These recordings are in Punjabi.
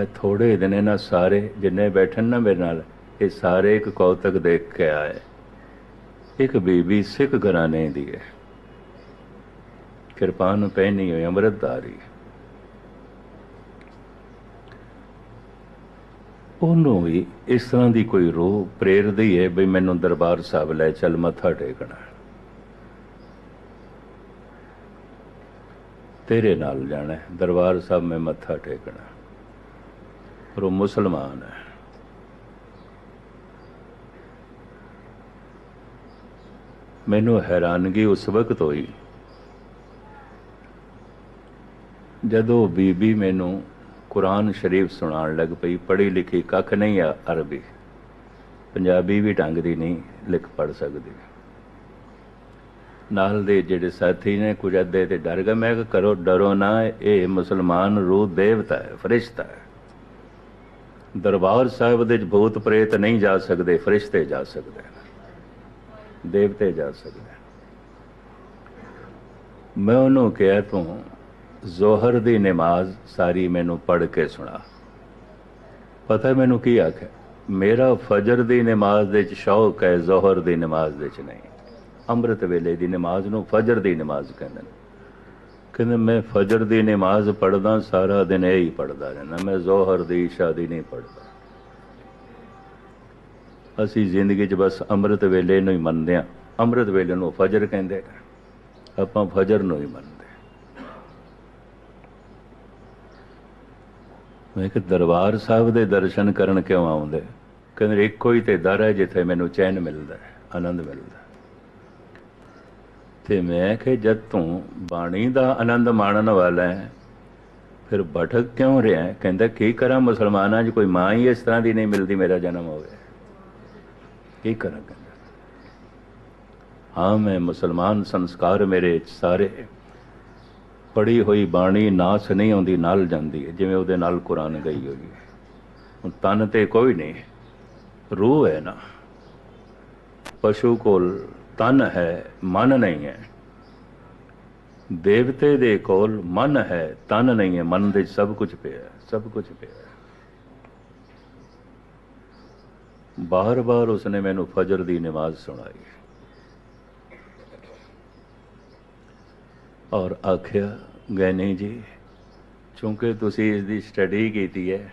ਇਹ ਥੋੜੇ ਦਿਨ ਨਾ ਸਾਰੇ ਜਿੰਨੇ ਬੈਠਣ ਨਾ ਮੇਰੇ ਨਾਲ, ਇਹ ਸਾਰੇ ਇੱਕ ਕੌਤਕ ਦੇਖ ਕੇ ਆਏ। ਇੱਕ ਬੀਬੀ ਸਿੱਖ ਘਰਾਣੇ ਦੀ ਹੈ। ਕਿਰਪਾਨ ਪਹਿਨੀ ਹੋਈ ਅੰਮ੍ਰਿਤਧਾਰੀ। ਉਹਨੂੰ ਵੀ ਇਸ ਤਰ੍ਹਾਂ ਦੀ ਕੋਈ ਰੂਹ ਪ੍ਰੇਰਦੀ ਹੈ ਵੀ ਮੈਨੂੰ ਦਰਬਾਰ ਸਾਹਿਬ ਲੈ ਚੱਲ ਮੱਥਾ ਟੇਕਣਾ। ਤੇਰੇ ਨਾਲ ਜਾਣਾ ਦਰਬਾਰ ਸਾਹਿਬ ਮੈਂ ਮੱਥਾ ਟੇਕਣਾ। ਪਰ ਉਹ ਮੁਸਲਮਾਨ ਹੈ। ਮੈਨੂੰ ਹੈਰਾਨਗੀ ਉਸ ਵਕਤ ਹੋਈ ਜਦੋਂ ਬੀਬੀ ਮੈਨੂੰ ਕੁਰਾਨ ਸ਼ਰੀਫ ਸੁਣਾਉਣ ਲੱਗ ਪਈ, ਪੜ੍ਹੀ ਲਿਖੀ ਕੱਖ ਨਹੀਂ ਆ ਅਰਬੀ। ਪੰਜਾਬੀ ਵੀ ਢੰਗ ਦੀ ਨਹੀਂ ਲਿਖ ਪੜ ਸਕਦੀ। ਨਾਲ ਦੇ ਜਿਹੜੇ ਸਾਥੀ ਨੇ, ਕੁਝ ਅੱਧੇ ਤੇ ਡਰ ਗਏ। ਮੈਂ ਕਿਹਾ, ਕਰੋ, ਡਰੋ ਨਾ, ਇਹ ਮੁਸਲਮਾਨ ਰੂਹ ਦੇਵਤਾ ਹੈ, ਫਰਿਸ਼ਤਾ ਹੈ। ਦਰਬਾਰ ਸਾਹਿਬ ਦੇ ਵਿੱਚ ਭੂਤ ਪ੍ਰੇਤ ਨਹੀਂ ਜਾ ਸਕਦੇ, ਫਰਿਸ਼ਤੇ ਜਾ ਸਕਦੇ ਨੇ ਦੇਵਤੇ ਜਾ ਸਕਦੇ ਮੈਂ ਉਹਨੂੰ ਕਿਹਾ, ਤੂੰ ਜ਼ੋਹਰ ਦੀ ਨਮਾਜ਼ ਸਾਰੀ ਮੈਨੂੰ ਪੜ੍ਹ ਕੇ ਸੁਣਾ। ਪਤਾ ਮੈਨੂੰ ਕੀ ਆਖਿਆ? ਮੇਰਾ ਫਜਰ ਦੀ ਨਮਾਜ਼ ਦੇ ਵਿੱਚ ਸ਼ੌਕ ਹੈ, ਜ਼ੋਹਰ ਦੀ ਨਮਾਜ਼ ਦੇ ਚ ਨਹੀਂ। ਅੰਮ੍ਰਿਤ ਵੇਲੇ ਦੀ ਨਮਾਜ਼ ਨੂੰ ਫਜਰ ਦੀ ਨਮਾਜ਼ ਕਹਿੰਦੇ ਨੇ। ਕਹਿੰਦੇ ਮੈਂ ਫਜਰ ਦੀ ਨਮਾਜ਼ ਪੜਦਾ ਸਾਰਾ ਦਿਨ ਇਹ ਹੀ ਪੜਦਾ ਰਹਿਣਾ ਮੈਂ ਜ਼ੋਹਰ ਦੀ, ਇਸ਼ਾ ਦੀ ਨਹੀਂ ਪੜਦਾ ਅਸੀਂ ਜ਼ਿੰਦਗੀ 'ਚ ਬਸ ਅੰਮ੍ਰਿਤ ਵੇਲੇ ਨੂੰ ਹੀ ਮੰਨਦੇ ਆ ਅੰਮ੍ਰਿਤ ਵੇਲੇ ਨੂੰ ਫਜਰ ਕਹਿੰਦੇ ਆਪਾਂ ਫਜਰ ਨੂੰ ਹੀ ਮੰਨਦੇ ਮੈਂ ਕਿ ਦਰਬਾਰ ਸਾਹਿਬ ਦੇ ਦਰਸ਼ਨ ਕਰਨ ਕਿਉਂ ਆਉਂਦੇ? ਕਹਿੰਦੇ ਇੱਕੋ ਹੀ ਤੇ ਦਰ ਹੈ ਜਿੱਥੇ ਮੈਨੂੰ ਚੈਨ ਮਿਲਦਾ ਹੈ, ਆਨੰਦ ਮਿਲਦਾ ਤੇ ਮੈਂ ਕਿ ਜਦ ਤੂੰ ਬਾਣੀ ਦਾ ਆਨੰਦ ਮਾਣਨ ਵਾਲਾ ਹੈ, ਫਿਰ ਭਟਕ ਕਿਉਂ ਰਿਹਾ? ਕਹਿੰਦਾ, ਕੀ ਕਰਾਂ ਮੁਸਲਮਾਨਾਂ 'ਚ? ਕੋਈ ਮਾਂ ਹੀ ਇਸ ਤਰ੍ਹਾਂ ਦੀ ਨਹੀਂ ਮਿਲਦੀ, ਮੇਰਾ ਜਨਮ ਹੋਵੇ ਕੀ ਕਰਾਂ ਕਹਿੰਦਾ। ਹਾਂ, ਮੈਂ ਮੁਸਲਮਾਨ ਸੰਸਕਾਰ ਮੇਰੇ ਸਾਰੇ ਪੜੀ ਹੋਈ ਬਾਣੀ ਨਾਸ ਨਹੀਂ ਆਉਂਦੀ, ਨਾਲ ਜਾਂਦੀ ਹੈ, ਜਿਵੇਂ ਉਹਦੇ ਨਾਲ ਕੁਰਾਨ ਗਈ ਹੋਈ ਹੈ। ਹੁਣ ਤਨ ਤੇ ਕੋਈ ਨਹੀਂ, ਰੂਹ ਹੈ ਨਾ, ਪਸ਼ੂ ਕੋਲ ਤਨ ਹੈ, ਮਨ ਨਹੀਂ ਹੈ। ਦੇਵਤੇ ਦੇ ਕੋਲ ਮਨ ਹੈ, ਤਨ ਨਹੀਂ ਹੈ। ਮਨ ਦੇ ਸਭ ਕੁਝ ਪਿਆ ਸਭ ਕੁਝ ਪਿਆ ਬਾਰ-ਬਾਰ ਉਸਨੇ ਮੈਨੂੰ ਫਜਰ ਦੀ ਨਮਾਜ਼ ਸੁਣਾਈ। ਔਰ ਆਖਿਆ ਗੈਨੀ ਜੀ, ਚੂੰਕਿ ਤੁਸੀਂ ਇਸ ਦੀ ਸਟੱਡੀ ਕੀਤੀ ਹੈ,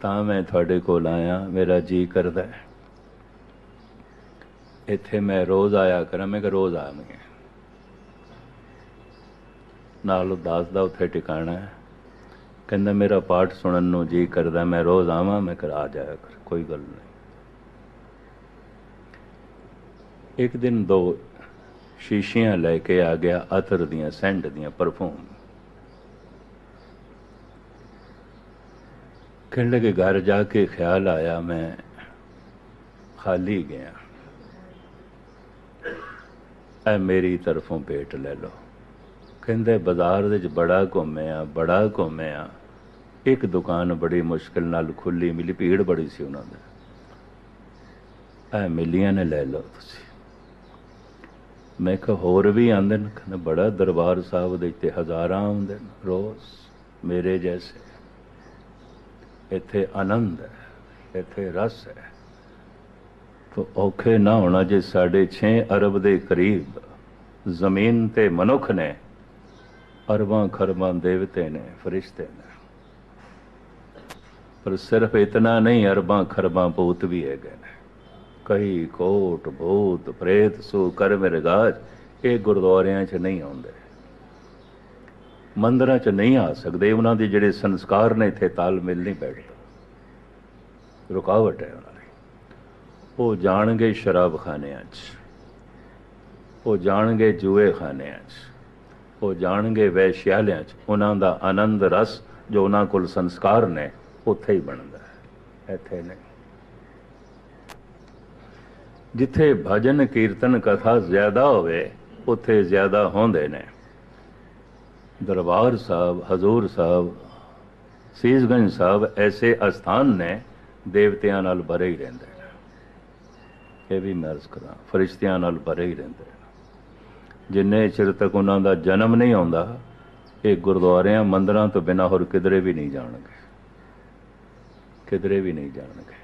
ਤਾਂ ਮੈਂ ਤੁਹਾਡੇ ਕੋਲ ਆਇਆ, ਮੇਰਾ ਜੀ ਕਰਦਾ ਹੈ। ਇੱਥੇ ਮੈਂ ਰੋਜ਼ ਆਇਆ ਕਰਾਂ, ਮੈਂ ਕਿ ਰੋਜ਼ ਆਵਾਂਗੇ। ਨਾਲ ਉਹ ਦਾਸ ਦਾ ਉੱਥੇ ਟਿਕਾਣਾ ਹੈ। ਕਹਿੰਦਾ, ਮੇਰਾ ਪਾਠ ਸੁਣਨ ਨੂੰ ਜੀ ਕਰਦਾ, ਮੈਂ ਰੋਜ਼ ਆਵਾਂ, ਮੈਂ ਕਰ ਆ ਜਾਇਆ ਕਰ, ਕੋਈ ਗੱਲ ਨਹੀਂ। ਇੱਕ ਦਿਨ ਦੋ ਸ਼ੀਸ਼ੀਆਂ ਲੈ ਕੇ ਆ ਗਿਆ ਅਤਰ ਦੀਆਂ, ਸੈਂਟ ਦੀਆਂ ਪਰਫਿਊਮ। ਕਹਿਣ ਲੱਗੇ, ਘਰ ਜਾ ਕੇ ਖਿਆਲ ਆਇਆ, ਮੈਂ ਖਾਲੀ ਗਿਆ। ਐ ਮੇਰੀ ਤਰਫੋਂ ਭੇਟ ਲੈ ਲਓ। ਕਹਿੰਦੇ, ਬਾਜ਼ਾਰ ਵਿੱਚ ਬੜਾ ਘੁੰਮਿਆ ਬੜਾ ਘੁੰਮਿਆ ਇੱਕ ਦੁਕਾਨ ਬੜੀ ਮੁਸ਼ਕਲ ਨਾਲ ਖੁੱਲੀ ਮਿਲੀ, ਭੀੜ ਬੜੀ ਸੀ ਉਹਨਾਂ ਦੇ। ਐ ਮਿਲੀਆਂ ਨੇ ਲੈ ਲਓ ਤੁਸੀਂ। ਮੈਂ ਕਿਹਾ, ਹੋਰ ਵੀ ਆਉਂਦੇ ਨੇ? ਕਹਿੰਦੇ, ਬੜਾ ਦਰਬਾਰ ਸਾਹਿਬ ਦੇ ਇੱਥੇ ਹਜ਼ਾਰਾਂ ਆਉਂਦੇ ਨੇ, ਰੋਜ਼ ਮੇਰੇ ਜੈਸੇ। ਇੱਥੇ ਆਨੰਦ ਹੈ, ਇੱਥੇ ਰਸ ਹੈ। ਔਖੇ ਨਾ ਹੋਣਾ ਜੇ ਸਾਡੇ 6 ਅਰਬ ਦੇ ਕਰੀਬ ਜ਼ਮੀਨ ਤੇ ਮਨੁੱਖ ਨੇ ਅਰਬਾਂ ਖਰਬਾਂ ਦੇਵਤੇ ਨੇ, ਫਰਿਸ਼ਤੇ ਨੇ। ਪਰ ਸਿਰਫ ਇਤਨਾ ਨਹੀਂ, ਅਰਬਾਂ ਖਰਬਾਂ ਭੂਤ ਵੀ ਹੈਗੇ ਨੇ। ਕਈ ਕੋਟ ਭੂਤ ਪ੍ਰੇਤ ਸੋ ਕਰ ਮੇਰੇ ਇਹ ਗੁਰਦੁਆਰਿਆਂ 'ਚ ਨਹੀਂ ਆਉਂਦੇ। ਮੰਦਰਾਂ 'ਚ ਨਹੀਂ ਆ ਸਕਦੇ, ਉਹਨਾਂ ਦੇ ਜਿਹੜੇ ਸੰਸਕਾਰ ਨੇ, ਇੱਥੇ ਤਾਲਮੇਲ ਨਹੀਂ ਬੈਠਦਾ। ਰੁਕਾਵਟ ਹੈ ਉਹਨਾਂ ਉਹ ਜਾਣਗੇ ਸ਼ਰਾਬਖਾਨਿਆਂ 'ਚ, ਉਹ ਜਾਣਗੇ ਜੂਏ ਖਾਨਿਆਂ 'ਚ, ਉਹ ਜਾਣਗੇ ਵੈਸ਼ਿਆਲਿਆਂ 'ਚ। ਉਹਨਾਂ ਦਾ ਆਨੰਦ ਰਸ ਜੋ ਉਹਨਾਂ ਕੋਲ ਸੰਸਕਾਰ ਨੇ, ਉੱਥੇ ਹੀ ਬਣਦਾ ਹੈ, ਇੱਥੇ ਨਹੀਂ। ਜਿੱਥੇ ਭਜਨ ਕੀਰਤਨ ਕਥਾ ਜ਼ਿਆਦਾ ਹੋਵੇ, ਉੱਥੇ ਜ਼ਿਆਦਾ ਹੁੰਦੇ ਨੇ। ਦਰਬਾਰ ਸਾਹਿਬ, ਹਜ਼ੂਰ ਸਾਹਿਬ, ਸੀਸਗੰਜ ਸਾਹਿਬ ਐਸੇ ਅਸਥਾਨ ਨੇ, ਦੇਵਤਿਆਂ ਨਾਲ ਭਰੇ ਹੀ ਰਹਿੰਦੇ ਇਹ ਵੀ ਮੈਂ ਅਰਜ਼ ਕਰਾਂ, ਫਰਿਸ਼ਤਿਆਂ ਨਾਲ ਭਰੇ ਹੀ ਰਹਿੰਦੇ ਜਿੰਨੇ ਚਿਰ ਤੱਕ ਉਹਨਾਂ ਦਾ ਜਨਮ ਨਹੀਂ ਆਉਂਦਾ, ਇਹ ਗੁਰਦੁਆਰਿਆਂ, ਮੰਦਰਾਂ ਤੋਂ ਬਿਨਾਂ ਹੋਰ ਕਿਧਰੇ ਵੀ ਨਹੀਂ ਜਾਣਗੇ। ਕਿਧਰੇ ਵੀ ਨਹੀਂ ਜਾਣਗੇ।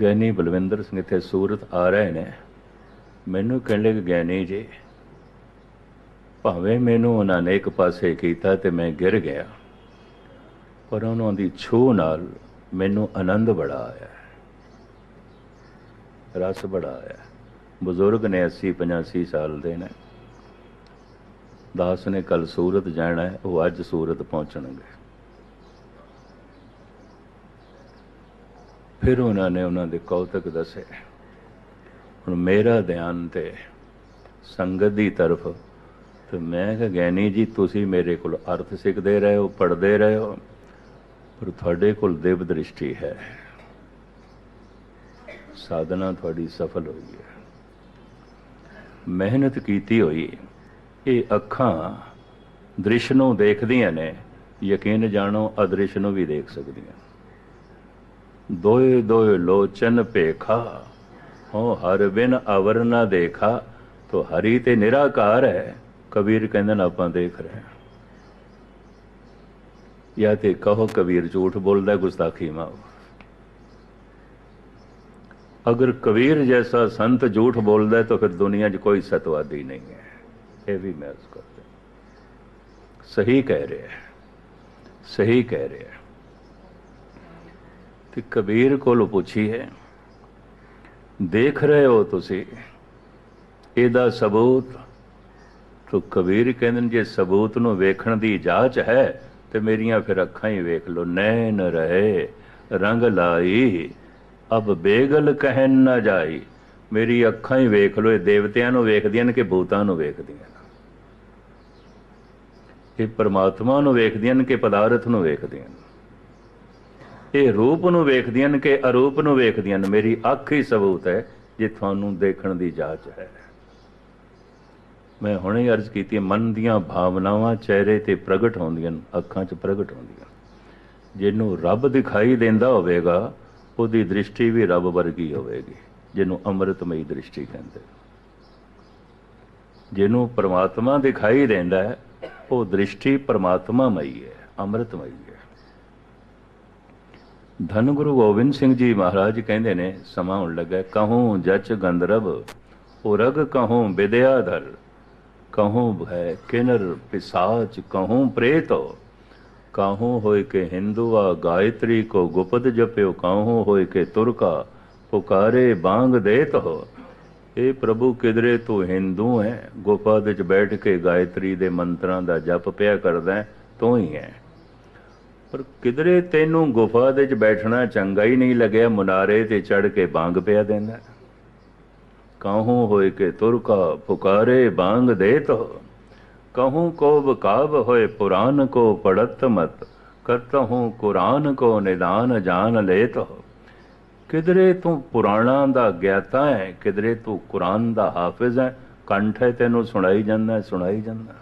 ਗਿਆਨੀ ਬਲਵਿੰਦਰ ਸਿੰਘ ਇੱਥੇ ਸੂਰਤ ਆ ਰਹੇ ਨੇ। ਮੈਨੂੰ ਕਹਿਣ ਲੱਗੇ ਗਿਆਨੀ ਜੀ, ਭਾਵੇਂ ਮੈਨੂੰ ਉਹਨਾਂ ਨੇ ਇੱਕ ਪਾਸੇ ਕੀਤਾ ਤੇ ਮੈਂ ਗਿਰ ਗਿਆ, ਪਰ ਉਹਨਾਂ ਦੀ ਛੂਹ ਨਾਲ ਮੈਨੂੰ ਆਨੰਦ ਬੜਾ ਆਇਆ। ਰਸ ਬੜਾ ਹੈ ਬਜ਼ੁਰਗ ਨੇ 80 85 ਸਾਲ ਦੇ ਨੇ। ਦਾਸ ਨੇ ਕੱਲ ਸੂਰਤ ਜਾਣਾ ਹੈ, ਉਹ ਅੱਜ ਸੂਰਤ ਪਹੁੰਚਣਗੇ। ਫਿਰ ਉਹਨਾਂ ਨੇ ਉਹਨਾਂ ਦੇ ਕੌਤਕ ਦੱਸੇ, ਹੁਣ ਮੇਰਾ ਧਿਆਨ ਤੇ ਸੰਗਤ ਦੀ ਤਰਫ, ਤੇ ਮੈਂ ਕਿਹਾ ਗਿਆਨੀ ਜੀ, ਤੁਸੀਂ ਮੇਰੇ ਕੋਲ ਅਰਥ ਸਿੱਖਦੇ ਰਹੇ ਹੋ, ਪੜ੍ਹਦੇ ਰਹੇ ਹੋ, ਪਰ ਤੁਹਾਡੇ ਕੋਲ ਦੇਵ ਦ੍ਰਿਸ਼ਟੀ ਹੈ। ਸਾਧਨਾ ਤੁਹਾਡੀ ਸਫਲ ਹੋਈ ਹੈ। ਮਿਹਨਤ ਕੀਤੀ ਹੋਈ, ਇਹ ਅੱਖਾਂ ਦ੍ਰਿਸ਼ ਨੂੰ ਦੇਖਦੀਆਂ ਨੇ, ਯਕੀਨ ਜਾਣੋ ਅਦ੍ਰਿਸ਼ ਨੂੰ ਵੀ ਦੇਖ ਸਕਦੀਆਂ। ਦੋਏ ਦੋਏ ਲੋਚਨ ਭੇਖਾ, ਹੋ ਹਰ ਬਿਨ ਅਵਰ ਨਾ ਦੇਖਾ, ਤੋ ਹਰੀ ਤੇ ਨਿਰਾਕਾਰ ਹੈ, ਕਬੀਰ ਕਹਿੰਦੇ ਨੇ ਆਪਾਂ ਦੇਖ ਰਹੇ ਹਾਂ। ਜਾਂ ਤੇ ਕਹੋ ਕਬੀਰ ਝੂਠ ਬੋਲਦਾ ਗੁਸਤਾਖੀ ਮਾਓ ਅਗਰ ਕਬੀਰ ਜੈਸਾ ਸੰਤ ਝੂਠ ਬੋਲਦਾ ਹੈ ਤਾਂ ਫਿਰ ਦੁਨੀਆ 'ਚ ਕੋਈ ਸਤਵਾਦੀ ਨਹੀਂ ਹੈ। ਇਹ ਵੀ ਮੈਂ ਉਸ ਕਰਦਾ ਸਹੀ ਕਹਿ ਰਿਹਾ ਹੈ। ਸਹੀ ਕਹਿ ਰਿਹਾ ਹੈ ਤੇ ਕਬੀਰ ਕੋਲ ਪੁੱਛੀ ਹੈ, ਦੇਖ ਰਹੇ ਹੋ ਤੁਸੀਂ ਇਹਦਾ ਸਬੂਤ? ਤੋ ਕਬੀਰ ਕਹਿੰਦੇ ਨੇ, ਜੇ ਸਬੂਤ ਨੂੰ ਵੇਖਣ ਦੀ ਜਾਂਚ ਹੈ ਤੇ ਮੇਰੀਆਂ ਫਿਰ ਅੱਖਾਂ ਹੀ ਵੇਖ ਲੋ ਨੈਣ ਰਹੇ, ਰੰਗ ਲਾਈ ਅਬ ਬੇਗਲ ਕਹਿਣ ਨਾ ਜਾਈ। ਮੇਰੀ ਅੱਖਾਂ ਹੀ ਵੇਖ ਲੋ ਇਹ ਦੇਵਤਿਆਂ ਨੂੰ ਵੇਖਦੀਆਂ ਨੇ ਕਿ ਭੂਤਾਂ ਨੂੰ ਵੇਖਦੀਆਂ ਨੇ? ਇਹ ਪਰਮਾਤਮਾ ਨੂੰ ਵੇਖਦੀਆਂ ਨੇ ਕਿ ਪਦਾਰਥ ਨੂੰ ਵੇਖਦੀਆਂ ਨੇ? ਇਹ ਰੂਪ ਨੂੰ ਵੇਖਦੀਆਂ ਨੇ ਕਿ ਅਰੂਪ ਨੂੰ ਵੇਖਦੀਆਂ ਨੇ? ਮੇਰੀ ਅੱਖ ਹੀ ਸਬੂਤ ਹੈ ਜੇ ਤੁਹਾਨੂੰ ਦੇਖਣ ਦੀ ਜਾਚ ਹੈ। ਮੈਂ ਹੁਣੇ ਅਰਜ਼ ਕੀਤੀ, ਮਨ ਦੀਆਂ ਭਾਵਨਾਵਾਂ ਚਿਹਰੇ ਤੇ ਪ੍ਰਗਟ ਹੁੰਦੀਆਂ ਨੇ, ਅੱਖਾਂ 'ਚ ਪ੍ਰਗਟ ਹੁੰਦੀਆਂ ਜਿਹਨੂੰ ਰੱਬ ਦਿਖਾਈ ਦਿੰਦਾ ਹੋਵੇਗਾ ਉਹਦੀ ਦ੍ਰਿਸ਼ਟੀ ਵੀ ਰੱਬ ਵਰਗੀ ਹੋਵੇਗੀ, ਜਿਹਨੂੰ ਅੰਮ੍ਰਿਤਮਈ ਦ੍ਰਿਸ਼ਟੀ ਕਹਿੰਦੇ। ਜਿਹਨੂੰ ਪਰਮਾਤਮਾ ਦਿਖਾਈ ਦਿੰਦਾ ਹੈ, ਉਹ ਦ੍ਰਿਸ਼ਟੀ ਪ੍ਰਮਾਤਮਾਮਈ ਹੈ, ਅੰਮ੍ਰਿਤਮਈ ਹੈ। ਧੰਨ ਗੁਰੂ ਗੋਬਿੰਦ ਸਿੰਘ ਜੀ ਮਹਾਰਾਜ ਕਹਿੰਦੇ ਨੇ, ਸਮਾਂ ਹੁਣ ਲੱਗਾ ਕਹੂੰ ਜਚ ਗੰਧਰਵ, ਉਰਗ ਕਹੂੰ ਵਿਦਿਆਧਰ, ਕਹੂੰ ਹੈ ਕਿਨਰ ਪਿਸਾਚ, ਕਹੂੰ ਪ੍ਰੇਤੋ। ਕਾਹੂ ਹੋਏ ਕੇ ਹਿੰਦੂਆ ਗਾਇਤਰੀ ਕੋ ਗੁਪਤ ਜਪਿਓ, ਕਾਹੂ ਹੋਏ ਕੇ ਤੁਰਕਾ, ਪੁਕਾਰੇ ਬਾੰਗ ਦੇਤ ਹੋ ਇਹ ਪ੍ਰਭੂ ਕਿਦਰੇ ਤੂੰ ਹਿੰਦੂ ਹੈ? ਗੁਫਾ ਵਿੱਚ ਬੈਠ ਕੇ ਗਾਇਤਰੀ ਦੇ ਮੰਤਰਾਂ ਦਾ ਜਪ ਪਿਆ ਕਰਦਾ ਤੂੰ ਹੀ ਹੈ। ਪਰ ਕਿਦਰੇ ਤੈਨੂੰ ਗੁਫਾ ਦੇ ਵਿੱਚ ਬੈਠਣਾ ਚੰਗਾ ਹੀ ਨਹੀਂ ਲੱਗਿਆ, ਮੁਨਾਰੇ ਤੇ ਚੜ ਕੇ ਬਾੰਗ ਪਿਆ ਦੇਂਦਾ ਕਾਹੂ ਹੋਏ ਕੇ ਤੁਰਕਾ, ਪੁਕਾਰੇ ਬਾੰਗ ਦੇਤ ਹੋ कहूँ को बकाब होए पुराण को पढ़त मत करता हूँ कुरान को निदान जान लेत हो ਕਿਧਰੇ ਤੂੰ ਪੁਰਾਣਾ ਦਾ ਗਿਆਤਾ ਹੈ ਕਿਧਰੇ ਤੂੰ ਕੁਰਾਨ ਦਾ ਹਾਫਿਜ਼ ਹੈ ਕੰਠ ਹੈ ਤੈਨੂੰ ਸੁਣਾਈ ਜਾਂਦਾ ਹੈ, ਸੁਣਾਈ ਜਾਂਦਾ ਹੈ।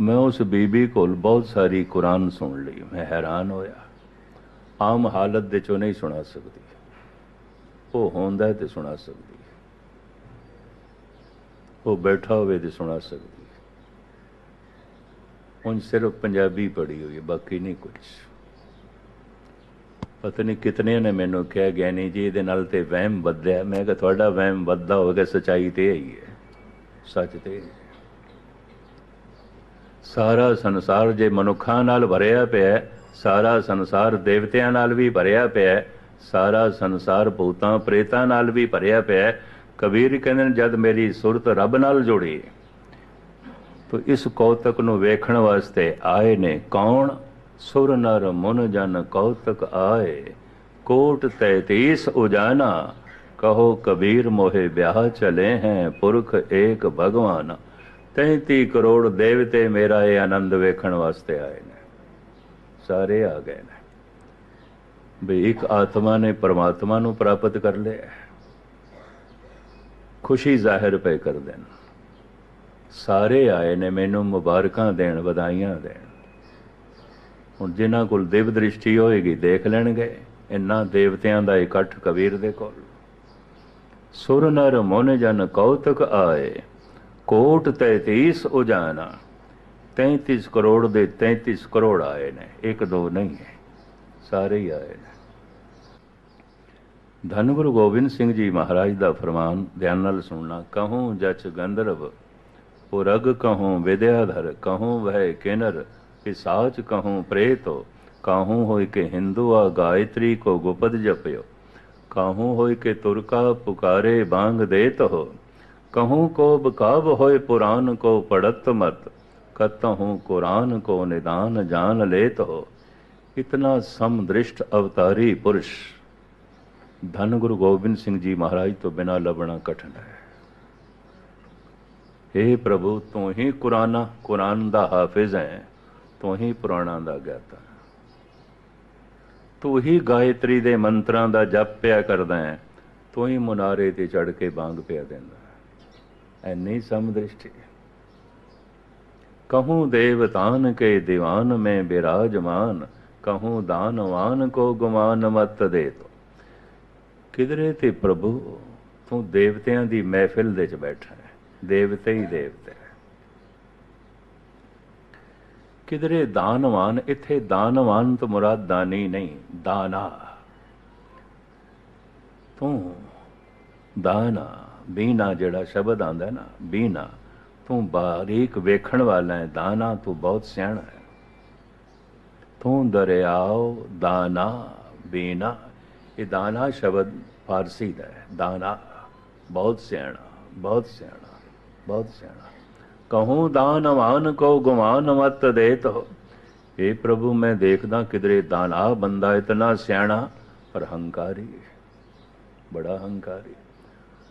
ਮੈਂ ਉਸ ਬੀਬੀ ਕੋਲ ਬਹੁਤ ਸਾਰੀ ਕੁਰਾਨ ਸੁਣ ਲਈ ਮੈਂ ਹੈਰਾਨ ਹੋਇਆ ਆਮ ਹਾਲਤ ਦੇ ਚੋਂ ਨਹੀਂ ਸੁਣਾ ਸਕਦੀ ਉਹ ਹੁੰਦਾ ਹੈ ਤੇ ਸੁਣਾ ਸਕਦੀ ਹੈ ਉਹ ਬੈਠਾ ਹੋਵੇ ਤੇ ਸੁਣਾ ਸਕਦੀ ਹੈ। ਹੁਣ ਸਿਰਫ ਪੰਜਾਬੀ ਪੜ੍ਹੀ ਹੋਈ ਹੈ, ਬਾਕੀ ਨਹੀਂ ਕੁਝ ਪਤਾ ਨਹੀਂ ਕਿਤਨੇ ਨੇ ਮੈਨੂੰ ਕਿਹਾ, ਗਿਆਨੀ ਜੀ, ਇਹਦੇ ਨਾਲ ਤੇ ਵਹਿਮ ਵੱਧਿਆ। ਮੈਂ ਕਿਹਾ, ਤੁਹਾਡਾ ਵਹਿਮ ਵੱਧਦਾ ਹੋਵੇਗਾ ਸਚਾਈ ਤੇ ਇਹ ਹੀ ਹੈ। ਸੱਚ ਤੇ ਸਾਰਾ ਸੰਸਾਰ ਜੇ ਮਨੁੱਖਾਂ ਨਾਲ ਭਰਿਆ ਪਿਆ ਸਾਰਾ ਸੰਸਾਰ ਦੇਵਤਿਆਂ ਨਾਲ ਵੀ ਭਰਿਆ ਪਿਆ ਸਾਰਾ ਸੰਸਾਰ ਭੂਤਾਂ, ਪ੍ਰੇਤਾਂ ਨਾਲ ਵੀ ਭਰਿਆ ਪਿਆ ਕਬੀਰ ਕਹਿੰਦੇ ਨੇ, ਜਦ ਮੇਰੀ ਸੁਰਤ ਰੱਬ ਨਾਲ ਜੁੜੀ, ਤੋ ਇਸ ਕੌਤਕ ਨੂੰ ਵੇਖਣ ਵਾਸਤੇ ਆਏ ਨੇ। ਕੌਣ? ਸੁਰ ਨਰ ਮਨ ਜਨ ਕੌਤਕ ਆਏ। ਕੋਟ ਤੈਤੀਸ ਉਜਾਨਾ, ਕਹੋ ਕਬੀਰ ਮੋਹੇ ਵਿਆਹ ਚਲੇ ਹੈ, ਪੁਰਖ ਏਕ ਭਗਵਾਨ। 33 ਕਰੋੜ ਦੇਵਤੇ ਮੇਰਾ ਇਹ ਆਨੰਦ ਵੇਖਣ ਵਾਸਤੇ ਆਏ ਨੇ। ਸਾਰੇ ਆ ਗਏ ਨੇ। ਵੀ ਇੱਕ ਆਤਮਾ ਨੇ ਪਰਮਾਤਮਾ ਨੂੰ ਪ੍ਰਾਪਤ ਕਰ ਲਿਆ ਖੁਸ਼ੀ ਜ਼ਾਹਿਰ ਪਏ ਕਰਦੇ ਸਾਰੇ ਆਏ ਨੇ ਮੈਨੂੰ ਮੁਬਾਰਕਾਂ ਦੇਣ, ਵਧਾਈਆਂ ਦੇਣ। ਹੁਣ ਜਿਨ੍ਹਾਂ ਕੋਲ ਦੇਵ ਦ੍ਰਿਸ਼ਟੀ ਹੋਏਗੀ, ਦੇਖ ਲੈਣਗੇ। ਇੰਨਾ ਦੇਵਤਿਆਂ ਦਾ ਇਕੱਠ ਕਬੀਰ ਦੇ ਕੋਲ। ਸੁਰ ਨਰ ਮਨ ਜਨ ਕੌਤਕ ਆਏ, ਕੋਟ ਤੈਤੀਸ ਉਜਾਨਾ। 33 ਕਰੋੜ ਦੇ 33 ਕਰੋੜ ਆਏ ਨੇ, ਇੱਕ ਦੋ ਨਹੀਂ ਹੈ, ਸਾਰੇ ਹੀ ਆਏ ਨੇ। ਧੰਨ ਗੁਰੂ ਗੋਬਿੰਦ ਸਿੰਘ ਜੀ ਮਹਾਰਾਜ ਦਾ ਫਰਮਾਨ ਧਿਆਨ ਨਾਲ ਸੁਣਨਾ, ਕਹੂੰ ਜਚ ਗੰਧਰਵ ਉਹ ਰਗ ਕਹੂੰ ਵਿਦਿਆਧਰ, ਕਹੂੰ ਵਹਿ ਕੇਨਰ, ਪਿਸਾਚ ਕਹੂੰ ਪ੍ਰੇਤੋ, ਕਾਹੂ ਹੋਇ ਕੇ ਹਿੰਦੂ ਆ ਗਾਇਤਰੀ ਕੋ ਗੁਪਤ ਜਪਿਓ, ਕਾਹੂ ਹੋਇ ਕੇ ਤੁਰਕਾ ਪੁਕਾਰੇ ਬਾਂਗ ਦੇਤ ਹੋ, ਕਹੂੰ ਕੋ ਬਕਾਬ ਹੋਇ ਪੁਰਾਨ ਕੋ ਪੜਤ ਮਤ, ਕਤਹੂੰ ਕੁਰਾਨ ਕੋ ਨਿਦਾਨ ਜਾਨ ਲੇਤ ਹੋ, ਇਤਨਾ ਸਮਦ੍ਰਿਸ਼ਟ ਅਵਤਾਰੀ ਪੁਰਸ਼। ਧਨ ਗੁਰੂ ਗੋਬਿੰਦ ਸਿੰਘ ਜੀ ਮਹਾਰਾਜ ਤੋਂ ਬਿਨਾ ਲੱਭਣਾ ਕਠਿਨ ਹੈ। हे ਪ੍ਰਭੂ, ਤੂੰ ਹੀ ਕੁਰਾਨਾ, ਕੁਰਾਨ ਦਾ ਹਾਫਿਜ਼ ਹੈ, ਤੂੰ ਹੀ ਪੁਰਾਣਾ ਦਾ ਗਿਆਤਾ ਤੂੰ ਹੀ ਗਾਇਤਰੀ ਦੇ ਮੰਤਰਾਂ ਦਾ ਜਪ ਪਿਆ ਕਰਦਾ ਹੈ, ਤੂੰ ਹੀ ਮੁਨਾਰੇ ਤੇ ਚੜ ਕੇ ਬਾਗ ਪਿਆ ਦਿੰਦਾ ਐਨੀ ਸਮਦ੍ਰਿਸ਼ਟੀ ਕਹੂੰ ਦੇਵਤਾਨ ਕੇ ਦੀਵਾਨ ਮੈਂ ਬਿਰਾਜਮਾਨ, ਕਹੂੰ ਦਾਨਵਾਨ ਕੋ ਗੁਮਾਨ ਮਤ ਦੇ ਤੋ। ਕਿਧਰੇ ਤੇ ਪ੍ਰਭੂ, ਤੂੰ ਦੇਵਤਿਆਂ ਦੀ ਮਹਿਫਿਲ ਦੇ ਚ ਬੈਠਾ ਹੈ, ਦੇਵਤੇ ਹੀ ਦੇਵਤੇ ਕਿਧਰੇ ਦਾਨਵਾਨ, ਇੱਥੇ ਦਾਨਵਾਨ ਤੋਂ ਮੁਰਾਦ ਦਾਨੀ ਨਹੀਂ, ਦਾਨਾ। ਤੂੰ ਦਾਨਾ, ਬੀਨਾ ਜਿਹੜਾ ਸ਼ਬਦ ਆਂਦਾ ਨਾ, ਬੀਨਾ, ਤੂੰ ਬਾਰੀਕ ਵੇਖਣ ਵਾਲਾ ਹੈ, ਦਾਨਾ ਤੂੰ ਬਹੁਤ ਸਿਆਣਾ ਹੈ। ਤੂੰ ਦਰਿਆਓ, ਦਾਨਾ, ਬੀਨਾ। ਇਹ ਦਾਨਾ ਸ਼ਬਦ ਫਾਰਸੀ ਦਾ ਹੈ। ਦਾਨਾ ਬਹੁਤ ਸਿਆਣਾ ਬਹੁਤ ਸਿਆਣਾ ਬਹੁਤ ਸਿਆਣਾ। ਕਹੂੰ ਦਾਨਵਾਨ ਕੋ ਗੁਮਾਨ ਮਤ ਦੇਤ ਹੋ ਇਹ ਪ੍ਰਭੂ, ਮੈਂ ਦੇਖਦਾ ਕਿਧਰੇ ਦਾਨਾ ਬੰਦਾ ਇਤਨਾ ਸਿਆਣਾ, ਪਰ ਹੰਕਾਰੀ, ਬੜਾ ਹੰਕਾਰੀ।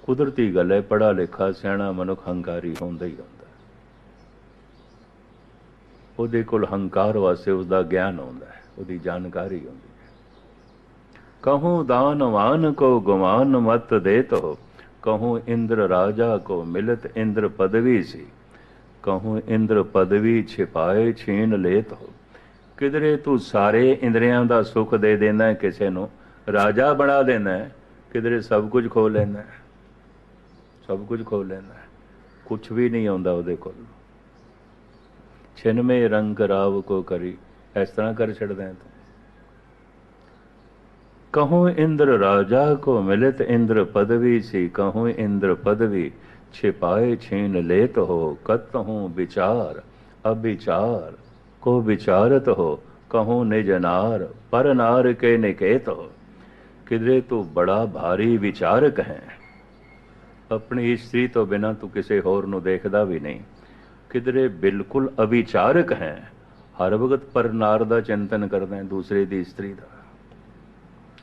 ਕੁਦਰਤੀ ਗੱਲ ਹੈ ਪੜਾ ਲਿਖਾ ਸਿਆਣਾ ਮਨੁੱਖ ਹੰਕਾਰੀ ਹੁੰਦਾ ਹੀ ਹੁੰਦਾ ਉਹਦੇ ਕੋਲ ਹੰਕਾਰ ਵਾਸਤੇ ਉਸਦਾ ਗਿਆਨ ਹੁੰਦਾ ਹੈ, ਉਹਦੀ ਜਾਣਕਾਰੀ ਹੁੰਦੀ ਹੈ ਕਹੂੰ ਦਾਨਵਾਨ ਕੋ ਗੁਮਾਨ ਮਤ ਦੇਤ ਹੋ ਕਹੂੰ ਇੰਦਰ ਰਾਜਾ ਕੋ ਮਿਲਤ ਇੰਦਰ ਪਦਵੀ ਸੀ ਕਹੂੰ ਇੰਦਰ ਪਦਵੀ ਛਿਪਾਏ ਛੀਨ ਲੇਤ ਹੋ ਕਿਧਰੇ ਤੂੰ ਸਾਰੇ ਇੰਦਰੀਆਂ ਦਾ ਸੁਖ ਦੇ ਦੇਣਾ ਕਿਸੇ ਨੂੰ ਰਾਜਾ ਬਣਾ ਦੇਣਾ ਕਿਧਰੇ ਸਭ ਕੁਝ ਖੋ ਲੈਣਾ ਸਭ ਕੁਝ ਖੋ ਲੈਣਾ ਹੈ ਕੁਝ ਵੀ ਨਹੀਂ ਆਉਂਦਾ ਉਹਦੇ ਕੋਲ। ਛਿਨਮੇ ਰੰਗ ਰਾਵ ਕੋ ਕਰੀ। ਇਸ ਤਰ੍ਹਾਂ ਕਰ ਛੱਡਦਾ ਹੈ ਤੂੰ ਕਹੂੰ ਇੰਦਰ ਰਾਜਾ ਕੋ ਮਿਲਤ ਇੰਦਰ ਪਦਵੀ ਸੀ ਕਹੂੰ ਇੰਦਰ ਪਦਵੀ छिपाए छीन लेत हो कत हूँ विचार अविचार को विचारत हो कहूँ निज नार पर नार के निकेत हो ਕਿਧਰੇ ਤੂੰ ਬੜਾ ਭਾਰੀ ਵਿਚਾਰਕ ਹੈ ਆਪਣੀ ਇਸਤਰੀ ਤੋਂ ਬਿਨਾ ਤੂੰ ਕਿਸੇ ਹੋਰ ਨੂੰ ਦੇਖਦਾ ਵੀ ਨਹੀਂ ਕਿਧਰੇ ਬਿਲਕੁਲ ਅਵਿਚਾਰਕ ਹੈ ਹਰ ਵਕਤ ਪਰ ਨਾਰ ਦਾ ਚਿੰਤਨ ਕਰਦਾ ਹੈ ਦੂਸਰੇ ਦੀ ਇਸਤਰੀ ਦਾ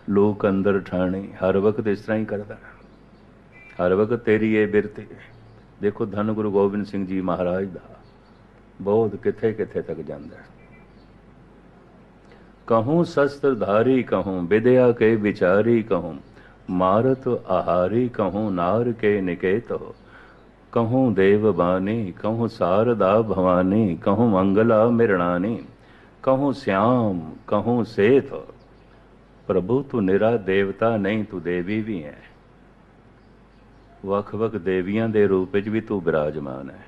ਲੋਕ ਅੰਦਰ ਠਾਣੇ, ਹਰ ਵਕਤ ਇਸ ਤਰ੍ਹਾਂ ਹੀ ਕਰਦਾ ਹਰ ਵਕਤ ਤੇਰੀ ਏ ਬਿਰਤੀ। ਦੇਖੋ ਧੰਨ ਗੁਰੂ ਗੋਬਿੰਦ ਸਿੰਘ ਜੀ ਮਹਾਰਾਜ ਦਾ। ਬਹੁਤ ਕਿੱਥੇ ਕਿੱਥੇ ਤੱਕ ਜਾਂਦਾ ਕਹੂੰ ਸ਼ਸਤਰ ਧਾਰੀ ਕਹੂੰ, ਵਿਦਿਆ ਕੇ ਵਿਚਾਰੀ ਕਹੂੰ, ਮਾਰਤ ਆਹਾਰੀ ਕਹੂੰ, ਨਾਰ ਕੇ ਨਿਕੇਤ। ਕਹੂੰ ਦੇਵ ਬਾਣੀ, ਕਹੂੰ ਸਾਰਦਾ ਭਵਾਨੀ, ਕਹੂੰ ਮੰਗਲਾ ਮਿਰਣਾਨੀ, ਕਹੂੰ ਸਿਆਮ, ਕਹੂੰ ਸੇਥ। ਪ੍ਰਭੂ, ਤੂੰ ਨਿਰਾ ਦੇਵਤਾ ਨਹੀਂ, ਤੂੰ ਦੇਵੀ ਵੀ ਹੈ ਵੱਖ-ਵੱਖ ਦੇਵੀਆਂ ਦੇ ਰੂਪ ਵਿੱਚ ਵੀ ਤੂੰ ਬਿਰਾਜਮਾਨ ਹੈ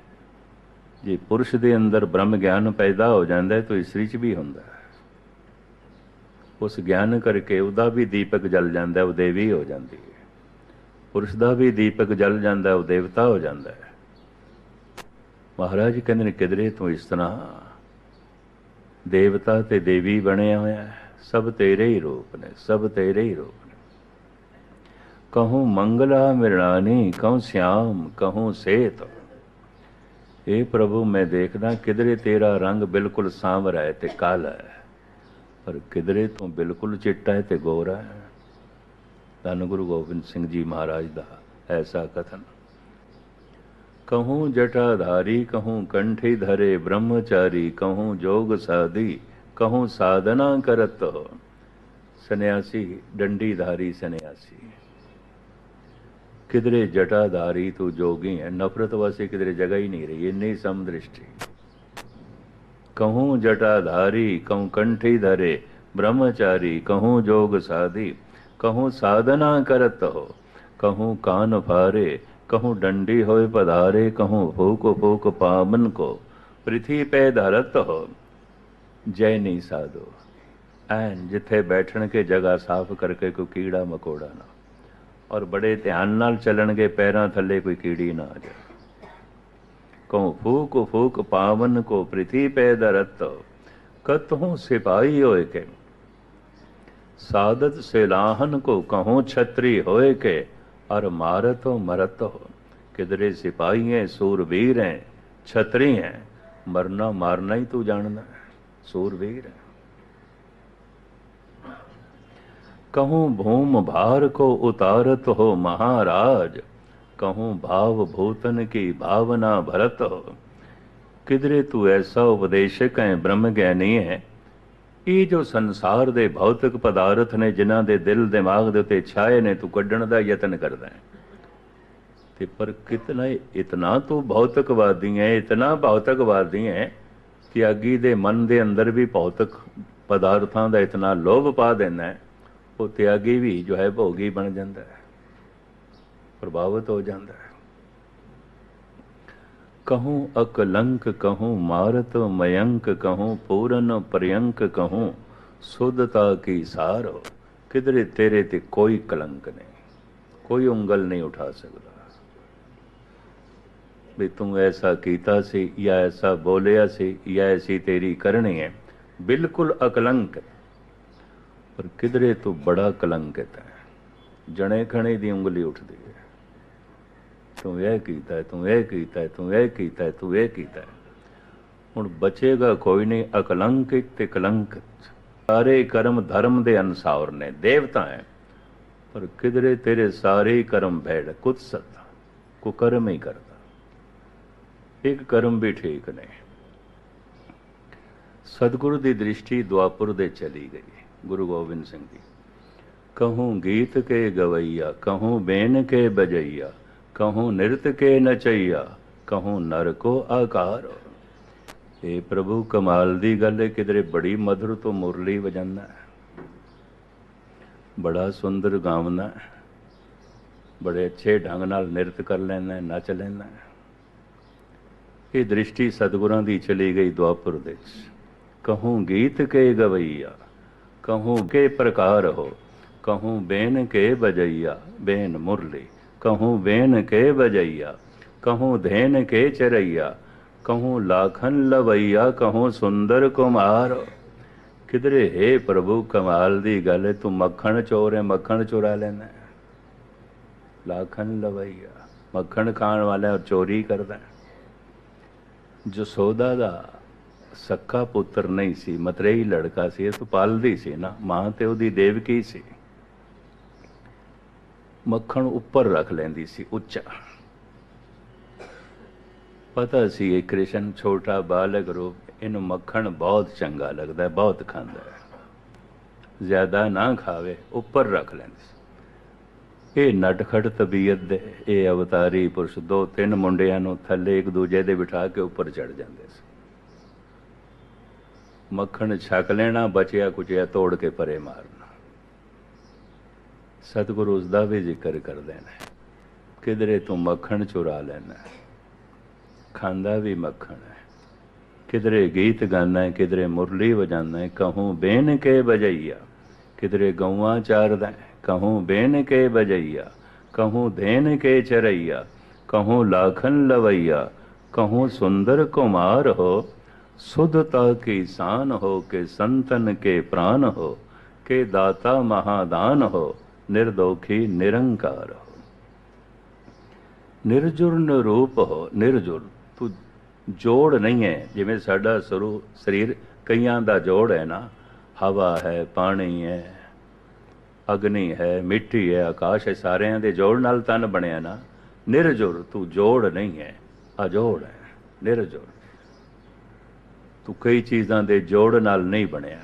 ਜੇ ਪੁਰਸ਼ ਦੇ ਅੰਦਰ ਬ੍ਰਹਮ ਗਿਆਨ ਪੈਦਾ ਹੋ ਜਾਂਦਾ ਹੈ, ਤਾਂ ਇਸਤਰੀ 'ਚ ਵੀ ਹੁੰਦਾ ਹੈ। ਉਸ ਗਿਆਨ ਕਰਕੇ ਉਹਦਾ ਵੀ ਦੀਪਕ ਜਲ ਜਾਂਦਾ ਉਹ ਦੇਵੀ ਹੋ ਜਾਂਦੀ ਹੈ। ਪੁਰਸ਼ ਦਾ ਵੀ ਦੀਪਕ ਜਲ ਜਾਂਦਾ ਉਹ ਦੇਵਤਾ ਹੋ ਜਾਂਦਾ ਹੈ। ਮਹਾਰਾਜ ਕਹਿੰਦੇ ਨੇ ਕਿਦਰੇ ਤੂੰ ਇਸ ਤਰ੍ਹਾਂ ਦੇਵਤਾ ਤੇ ਦੇਵੀ ਬਣਿਆ ਹੋਇਆ ਹੈ? ਸਭ ਤੇਰੇ ਹੀ ਰੂਪ ਨੇ, ਸਭ ਤੇਰੇ ਹੀ ਰੂਪ ਨੇ। ਕਹੂੰ ਮੰਗਲਾ ਮਿਰਣਾਨੀ ਕਹੂੰ ਸ਼ਿਆਮ, ਕਹੂੰ ਸੇਤ। ਇਹ ਪ੍ਰਭੂ, ਮੈਂ ਦੇਖਦਾ ਕਿਧਰੇ ਤੇਰਾ ਰੰਗ ਬਿਲਕੁਲ ਸਾਂਵਰਾ ਹੈ ਤੇ ਕਾਲਾ ਹੈ, ਪਰ ਕਿਧਰੇ ਤੋਂ ਬਿਲਕੁਲ ਚਿੱਟਾ ਹੈ ਤੇ ਗੋਰਾ ਹੈ। ਧੰਨ ਗੁਰੂ ਗੋਬਿੰਦ ਸਿੰਘ ਜੀ ਮਹਾਰਾਜ ਦਾ ਐਸਾ ਕਥਨ। ਕਹੂੰ ਜਟਾਧਾਰੀ, ਕਹੂੰ ਕੰਠੀ ਧਰੇ ਬ੍ਰਹਮਚਾਰੀ, ਕਹੂੰ ਜੋਗ ਸਾਧੀ કહું સાધના કરત સન્યાસી દંડીધારી સન્યાસી किधरे जटाधारी तो जोगी है नफरत वासे किधरे जगह ही नहीं रही इन्नी समदृष्टि कहूँ जटाधारी कहूँ कंठी धरे ब्रह्मचारी कहूँ जोग साधी कहूँ साधना करत हो कहूँ कान फारे कहूँ डंडी होए पधारे कहूँ भूक भूक पावन को पृथ्वी पे धरत हो ਜੈ ਨਹੀਂ ਸਾਧੋ। ਐਨ ਜਿੱਥੇ ਬੈਠਣ ਕੇ ਜਗ੍ਹਾ ਸਾਫ਼ ਕਰਕੇ ਕੋਈ ਕੀੜਾ ਮਕੋੜਾ ਨਾ। ਔਰ ਬੜੇ ਧਿਆਨ ਨਾਲ ਚੱਲਣਗੇ, ਪੈਰਾਂ ਥੱਲੇ ਕੋਈ ਕੀੜੀ ਨਾ ਆ ਜਾਏ ਕਉ ਫੂਕ ਫੂਕ, ਪਾਵਨ ਕੋ ਪ੍ਰਿਥੀ ਪੈ ਧਰਤ ਕਤਹੂ ਸਿਪਾਹੀ ਹੋਏ ਕੇ? ਸਾਧਤ ਸੇਲਾਹਨ ਕੋ ਕਹੂੰ ਛਤਰੀ ਹੋਏ ਕੇ? ਅਰ ਮਾਰਤੋ ਮਰਤ ਹੋ ਕਿਦਰੇ ਸਿਪਾਹੀ ਹੈ ਸੂਰਵੀਰ ਹੈ ਛਤਰੀ ਹੈ ਮਰਨਾ ਮਾਰਨਾ ਹੀ ਤੂੰ ਜਾਣਦਾ ਹੈ। ਸੂਰਵੀਰ ਹੈ कहूँ भूम भार को उतारत हो महाराज कहूँ भाव भूतन की भावना भरत हो किधरे तू ऐसा उपदेशक है ब्रह्म ज्ञानी है ਇਹ ਜੋ ਸੰਸਾਰ ਦੇ ਭੌਤਿਕ ਪਦਾਰਥ ਨੇ ਜਿਨ੍ਹਾਂ ਦੇ ਦਿਲ ਦਿਮਾਗ ਦੇ ਉੱਤੇ ਛਾਏ ਨੇ ਤੂੰ ਕੱਢਣ ਦਾ ਯਤਨ ਕਰਦਾ ਹੈ ਤੇ ਪਰ ਕਿਤਨਾ ਇਤਨਾ ਤੂੰ ਭੌਤਿਕਵਾਦੀ ਹੈ ਇਤਨਾ ਭੌਤਿਕਵਾਦੀ ਹੈ ਤਿਆਗੀ ਦੇ ਮਨ ਦੇ ਅੰਦਰ ਵੀ ਭੌਤਿਕ ਪਦਾਰਥਾਂ ਦਾ ਇਤਨਾ ਲੋਭ ਪਾ ਦੇਣਾ ਹੈ, ਉਹ ਤਿਆਗੀ ਵੀ ਜੋ ਹੈ ਭੋਗੀ ਬਣ ਜਾਂਦਾ ਹੈ, ਪ੍ਰਭਾਵਿਤ ਹੋ ਜਾਂਦਾ ਹੈ। ਕਹੂੰ ਅਕਲੰਕ, ਕਹੂੰ ਮਾਰਤ, ਮਯੰਕ, ਕਹੂੰ ਪੂਰਨ ਪਰਯੰਕ, ਕਹੂੰ ਸੁਧਤਾ ਕੀ ਸਾਰੋ, ਕਿਧਰੇ ਤੇਰੇ ਤੇ ਕੋਈ ਕਲੰਕ ਨਹੀਂ, ਕੋਈ ਉਂਗਲ ਨਹੀਂ ਉਠਾ ਸਕਦਾ। ਵੀ ਤੂੰ ਐਸਾ ਕੀਤਾ ਸੀ ਜਾਂ ਐਸਾ ਬੋਲਿਆ ਸੀ ਜਾਂ ਐਸੀ ਤੇਰੀ ਕਰਨੀ ਹੈ। ਬਿਲਕੁਲ ਅਕਲੰਕ। ਪਰ ਕਿਧਰੇ ਤੋਂ ਬੜਾ ਕਲੰਕਿਤ ਹੈ। ਜਣੇ ਖਣੇ ਦੀ ਉਂਗਲੀ ਉੱਠਦੀ ਹੈ। ਤੂੰ ਇਹ ਕੀਤਾ ਤੂੰ ਇਹ ਕੀਤਾ ਤੂੰ ਇਹ ਕੀਤਾ ਤੂੰ ਇਹ ਕੀਤਾ ਹੁਣ ਬਚੇਗਾ ਕੋਈ ਨਹੀਂ ਅਕਲੰਕਿਤ ਤੇ ਕਲੰਕਿਤ। ਸਾਰੇ ਕਰਮ ਧਰਮ ਦੇ ਅਨਸਾਰ ਨੇ, ਦੇਵਤਾ ਹੈ। ਪਰ ਕਿਧਰੇ ਤੇਰੇ ਸਾਰੇ ਕਰਮ ਭੈੜ ਕੁਤਸਤ, ਕੁਕਰਮ ਹੀ ਕਰਦਾ। ਇੱਕ ਕਰਮ ਵੀ ਠੀਕ ਨਹੀਂ। ਸਤਿਗੁਰੂ ਦੀ ਦ੍ਰਿਸ਼ਟੀ ਦੁਆਪੁਰ ਦੇ ਚਲੀ ਗਈ, ਗੁਰੂ ਗੋਬਿੰਦ ਸਿੰਘ ਦੀ। ਕਹੂੰ ਗੀਤ ਕੇ ਗਵਈਆ, ਕਹੂੰ ਬੇਨ ਕੇ ਬਜਈਆ, ਕਹੂੰ ਨਿਰਤ ਕੇ ਨਚਈਆ, ਕਹੂੰ ਨਰ ਕੋ ਆਕਾਰ। ਇਹ ਪ੍ਰਭੂ ਕਮਾਲ ਦੀ ਗੱਲ ਹੈ, ਕਿਧਰੇ ਬੜੀ ਮਧੁਰ ਤੋਂ ਮੁਰਲੀ ਵਜਾਉਂਦਾ ਬੜਾ ਸੁੰਦਰ ਗਾਉਂਦਾ ਬੜੇ ਅੱਛੇ ਢੰਗ ਨਾਲ ਨਿਰਤ ਕਰ ਲੈਂਦਾ ਨੱਚ ਲੈਂਦਾ ਇਹ ਦ੍ਰਿਸ਼ਟੀ ਸਤਿਗੁਰਾਂ ਦੀ ਚਲੀ ਗਈ ਦੁਆਪੁਰ ਦੇ ਕਹੂੰ ਗੀਤ ਕੇ ਗਵਈਆ, ਕਹੂੰ ਕੇ ਪ੍ਰਕਾਰ ਹੋ, ਕਹੂੰ ਬੇਨ ਕੇ ਬਜਈਆ, ਬੇਨ ਮੁਰਲੀ, ਕਹੂੰ ਬੇਨ ਕੇ ਬਜਈਆ, ਕਹੂੰ ਧੇਨ ਕੇ ਚਰਈਆ, ਕਹੂੰ ਲਾਖਨ ਲਵਈਆ, ਕਹੂੰ ਸੁੰਦਰ ਕੁਮਾਰ ਕਿਧਰੇ ਹੈ ਪ੍ਰਭੂ ਕਮਾਲ ਦੀ ਗੱਲ, ਤੂੰ ਮੱਖਣ ਚੋਰ ਹੈ ਮੱਖਣ ਚੁਰਾ ਲੈਣਾ। ਹੈ। ਲਾਖਨ ਲਵਈਆ, ਮੱਖਣ ਖਾਣ ਵਾਲਾ ਚੋਰੀ ਕਰਦਾ। ਜਸੋਦਾ ਦਾ ਸੱਕਾ ਪੁੱਤਰ ਨਹੀਂ ਸੀ ਮਤਰੇਈ ਲੜਕਾ ਸੀ ਇਹ ਤੋਂ ਪਾਲਦੀ ਸੀ ਨਾ ਮਾਂ ਤੇ ਉਹਦੀ ਦੇਵਕੀ ਸੀ ਮੱਖਣ ਉੱਪਰ ਰੱਖ ਲੈਂਦੀ ਸੀ ਉੱਚਾ ਪਤਾ ਸੀ ਇਹ ਕ੍ਰਿਸ਼ਨ ਛੋਟਾ ਬਾਲਕ ਰੂਪ ਇਹਨੂੰ ਮੱਖਣ ਬਹੁਤ ਚੰਗਾ ਲੱਗਦਾ ਬਹੁਤ ਖਾਂਦਾ ਹੈ ਜ਼ਿਆਦਾ ਨਾ ਖਾਵੇ ਉੱਪਰ ਰੱਖ ਲੈਂਦੀ ਸੀ ਇਹ ਨਟਖਟ ਤਬੀਅਤ ਦੇ, ਇਹ ਅਵਤਾਰੀ ਪੁਰਸ਼ ਦੋ ਤਿੰਨ ਮੁੰਡਿਆਂ ਨੂੰ ਥੱਲੇ ਇੱਕ ਦੂਜੇ ਦੇ ਬਿਠਾ ਕੇ ਉੱਪਰ ਚੜ ਜਾਂਦੇ ਸੀ। ਮੱਖਣ ਛਕ ਲੈਣਾ, ਬਚਿਆ ਕੁਚਿਆ ਤੋੜ ਕੇ ਪਰੇ ਮਾਰਨਾ। ਸਤਿਗੁਰੂ ਉਸ ਦਾ ਵੀ ਜ਼ਿਕਰ ਕਰ ਦੇਣਾ ਕਿਧਰੇ ਤੂੰ ਮੱਖਣ ਚੁਰਾ ਲੈਣਾ ਖਾਂਦਾ ਵੀ ਮੱਖਣ ਹੈ। ਕਿਧਰੇ ਗੀਤ ਗਾਣਾ ਹੈ, ਕਿਧਰੇ ਮੁਰਲੀ ਵਜਾਉਂਦਾ ਹੈ। ਕਹੂੰ ਬੇਨ ਕੇ ਬਜਈਆ ਕਿਧਰੇ ਗਊਆਂ ਚਾਰਦਾ ਹੈ। ਕਹੂੰ ਬੇਨ ਕੇ ਬਜਈਆ ਕਹੂੰ ਧੇਨ ਕੇ ਚਰਈਆ ਕਹੂੰ ਲਾਖਨ ਲਵਈਆ ਕਹੂੰ ਸੁੰਦਰ ਕੁਮਾਰ ਹੋ ਸੁਧਤਾ ਕੀ शान हो के संतन के प्राण हो के दाता महादान हो निर्दोखी निरंकार हो ਨਿਰਜੁਰ ਨਿਰੂਪ ਹੋ ਨਿਰਜੁਰ ਤੂੰ ਜੋੜ ਨਹੀਂ ਹੈ ਜਿਵੇਂ ਸਾਡਾ ਸਰੂ ਸਰੀਰ ਕਈਆਂ ਦਾ ਜੋੜ ਹੈ ਨਾ ਹਵਾ ਹੈ ਪਾਣੀ ਹੈ ਅਗਨੀ ਹੈ, ਮਿੱਟੀ ਹੈ, ਆਕਾਸ਼ ਹੈ, ਸਾਰਿਆਂ ਦੇ ਜੋੜ ਨਾਲ ਤਨ ਬਣਿਆ ਨਾ। ਨਿਰਜੁਰ ਤੂੰ ਜੋੜ ਨਹੀਂ ਹੈ, ਅਜੋੜ ਹੈ ਨਿਰਜੁਰ ਤੂੰ ਕਈ ਚੀਜ਼ਾਂ ਦੇ ਜੋੜ ਨਾਲ ਨਹੀਂ ਬਣਿਆ।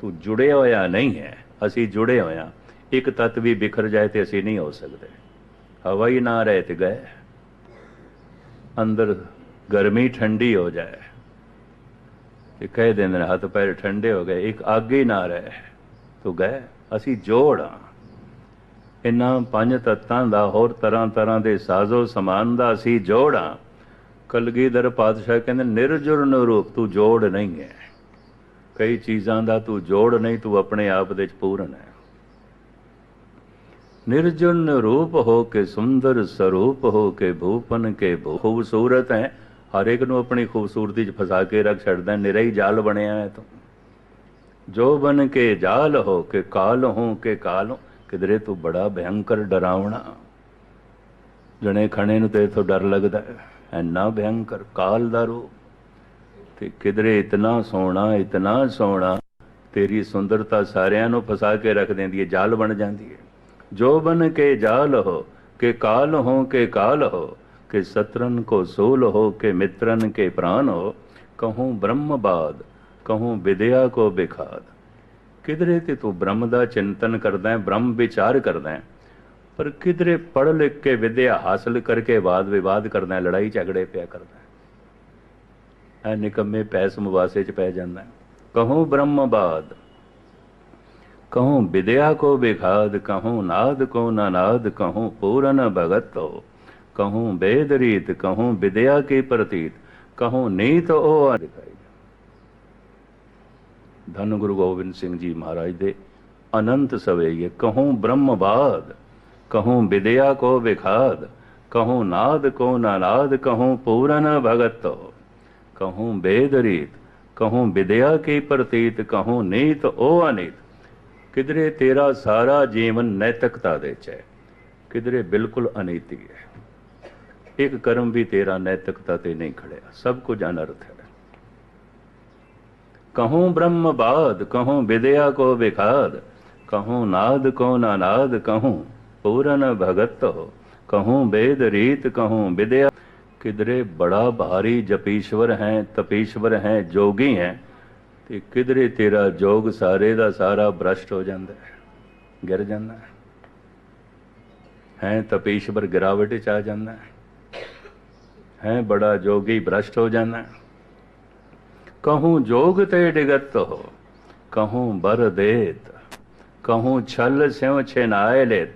ਤੂੰ ਜੁੜਿਆ ਹੋਇਆ ਨਹੀਂ ਹੈ, ਅਸੀਂ ਜੁੜੇ ਹੋਇਆ। ਇੱਕ ਤੱਤ ਵੀ ਬਿਖਰ ਜਾਏ ਤੇ ਅਸੀਂ ਨਹੀਂ ਹੋ ਸਕਦੇ। ਹਵਾ ਹੀ ਨਾ ਰਹਿ ਤੇ ਗਏ। ਅੰਦਰ ਗਰਮੀ ਠੰਡੀ ਹੋ ਜਾਏ। ਤੇ ਕਹਿ ਦਿੰਦੇ ਨੇ ਹੱਥ ਪੈਰ ਠੰਡੇ ਹੋ ਗਏ, ਇੱਕ ਅੱਗ ਹੀ ਨਾ ਰਹੇ ਤੂੰ ਗਏ, ਅਸੀਂ ਜੋੜ ਹਾਂ ਇਨ੍ਹਾਂ ਪੰਜ ਤੱਤਾਂ ਦਾ ਹੋਰ ਤਰ੍ਹਾਂ ਤਰ੍ਹਾਂ ਦੇ ਸਾਜ਼ੋ ਸਮਾਨ ਦਾ ਅਸੀਂ ਜੋੜ ਹਾਂ ਕਲਗੀਧਰ ਪਾਤਸ਼ਾਹ ਕਹਿੰਦੇ, ਨਿਰਜੁਰ ਨਿਰੂਪ ਤੂੰ ਜੋੜ ਨਹੀਂ ਹੈ। ਕਈ ਚੀਜ਼ਾਂ ਦਾ ਤੂੰ ਜੋੜ ਨਹੀਂ, ਤੂੰ ਆਪਣੇ ਆਪ ਦੇ ਵਿੱਚ ਪੂਰਨ ਹੈ। ਨਿਰਜੁਰ ਨਿਰੂਪ ਹੋ ਕੇ ਸੁੰਦਰ ਸਰੂਪ ਹੋ ਕੇ ਭੂਪਨ ਕੇ ਖੂਬਸੂਰਤ ਹੈ। ਹਰ ਇੱਕ ਨੂੰ ਆਪਣੀ ਖੂਬਸੂਰਤੀ 'ਚ ਫਸਾ ਕੇ ਰੱਖ ਛੱਡਦਾ ਨਿਰਾ ਹੀ ਜਾਲ ਬਣਿਆ ਹੈ ਤੂੰ। ਜੋ ਬਨ ਕੇ ਜਾਲ ਹੋ ਕੇ ਕਾਲ ਹੋ ਕੇ ਕਾਲ ਹੋ, ਕਿਧਰੇ ਤੂੰ ਬੜਾ ਭਯੰਕਰ ਡਰਾਵਣਾ। ਜਣੇ ਖਣੇ ਨੂੰ ਤੇ ਤੋਂ ਡਰ ਲੱਗਦਾ ਹੈ, ਐਨਾ ਭਯੰਕਰ ਕਾਲ ਦਾ ਰੂਪ। ਤੇ ਕਿਧਰੇ ਇਤਨਾ ਸੋਹਣਾ ਇਤਨਾ ਸੋਹਣਾ, ਤੇਰੀ ਸੁੰਦਰਤਾ ਸਾਰਿਆਂ ਨੂੰ ਫਸਾ ਕੇ ਰੱਖ ਦਿੰਦੀ ਹੈ, ਜਾਲ ਬਣ ਜਾਂਦੀ ਹੈ। ਜੋ ਬਨ ਕੇ ਜਾਲ ਹੋ ਕੇ ਕਾਲ ਹੋ ਕੇ ਕਾਲ ਹੋ, ਕੇ ਸਤਰਨ ਕੋ ਸੂਲ ਹੋ ਕੇ ਮਿੱਤਰਨ ਕੇ ਪ੍ਰਾਨ ਹੋ, ਕਹੂੰ ਬ੍ਰਹਮਬਾਦ कहूँ, विद्या को बेखाद किधरे ते तू ब्रह्म का चिंतन करदा है ब्रह्म विचार करदा है पर किधरे पढ़ लिख के विद्या हासिल करके वाद विवाद करदा है लड़ाई झगड़े पिया करदा है निकम्मे पैस मुबासे च पै जांदा ब्रह्म बाद कहूँ विद्या को बेखाद कहूँ नाद को नानाद, कहूँ पूरन भगत हो। कहूँ बेदरीत कहूँ विद्या की प्रतीत, कहूँ नीत ओ दिखाई ਧੰਨ ਗੁਰੂ ਗੋਬਿੰਦ ਸਿੰਘ ਜੀ ਮਹਾਰਾਜ ਦੇ। ਅਨੰਤ ਸਵੇਗੇ ਕਹੂੰ ਬ੍ਰਹਮਵਾਦ ਕਹੂੰ ਵਿਦਿਆ ਕੋ ਵਿਖਾਦ, ਕਹੂੰ ਨਾਦ ਕੋ ਨਾਦ ਕਹੂੰ ਪੂਰਨ ਭਗਤ। ਕਹੂੰ ਬੇਦਰੀਤ ਕਹੂੰ ਵਿਦਿਆ ਕੀ ਪ੍ਰਤੀਤ, ਕਹੂੰ ਨੀਤ ਉਹ ਅਨੀਤ। ਕਿਧਰੇ ਤੇਰਾ ਸਾਰਾ ਜੀਵਨ ਨੈਤਿਕਤਾ ਦੇ ਚ ਹੈ, ਕਿਧਰੇ ਬਿਲਕੁਲ ਅਨੀਤੀ ਹੈ। ਇੱਕ ਕਰਮ ਵੀ ਤੇਰਾ ਨੈਤਿਕਤਾ ਤੇ ਨਹੀਂ ਖੜਿਆ, ਸਭ ਕੁਝ ਅਨਰਥ ਹੈ। ਕਹੂੰ ਬ੍ਰਹਮ ਬਾਦ, ਕਹੂੰ ਵਿਦਿਆ ਕੋ ਵਿਖਾਦ, ਕਹੂੰ ਨਾਦ ਕੋ ਨਾਨਾਦ, ਕਹੂੰ ਪੂਰਨ ਭਗਤ ਹੋ, ਕਹੂੰ ਬੇਦ ਰੀਤ, ਕਹੂੰ ਵਿਦਿਆ। ਕਿਦਰੇ ਬੜਾ ਭਾਰੀ ਜਪੀਸ਼ਵਰ ਹੈ, ਤਪੀਸ਼ਵਰ ਹੈ, ਜੋਗੀ ਹੈ, ਤੇ ਕਿਦਰੇ ਤੇਰਾ ਜੋਗ ਸਾਰੇ ਦਾ ਸਾਰਾ ਭ੍ਰਸ਼ਟ ਹੋ ਜਾਂਦਾ ਹੈ, ਗਿਰ ਜਾਂਦਾ ਹੈ। ਹੈ ਤਪੀਸ਼ਵਰ ਗਿਰਾਵਟ ਚ ਆ ਜਾਂਦਾ ਹੈ ਹੈ ਬੜਾ ਜੋਗੀ ਭ੍ਰਸ਼ਟ ਹੋ ਜਾਂਦਾ ਹੈ। ਕਹੂੰ ਜੋਗ ਤੇ ਡਿਗਤ ਹੋ ਕਹੂੰ ਬਰ ਦੇਤ ਕਹੂੰ ਛਲ ਸਿਉ ਛਨਾਏ ਲੈ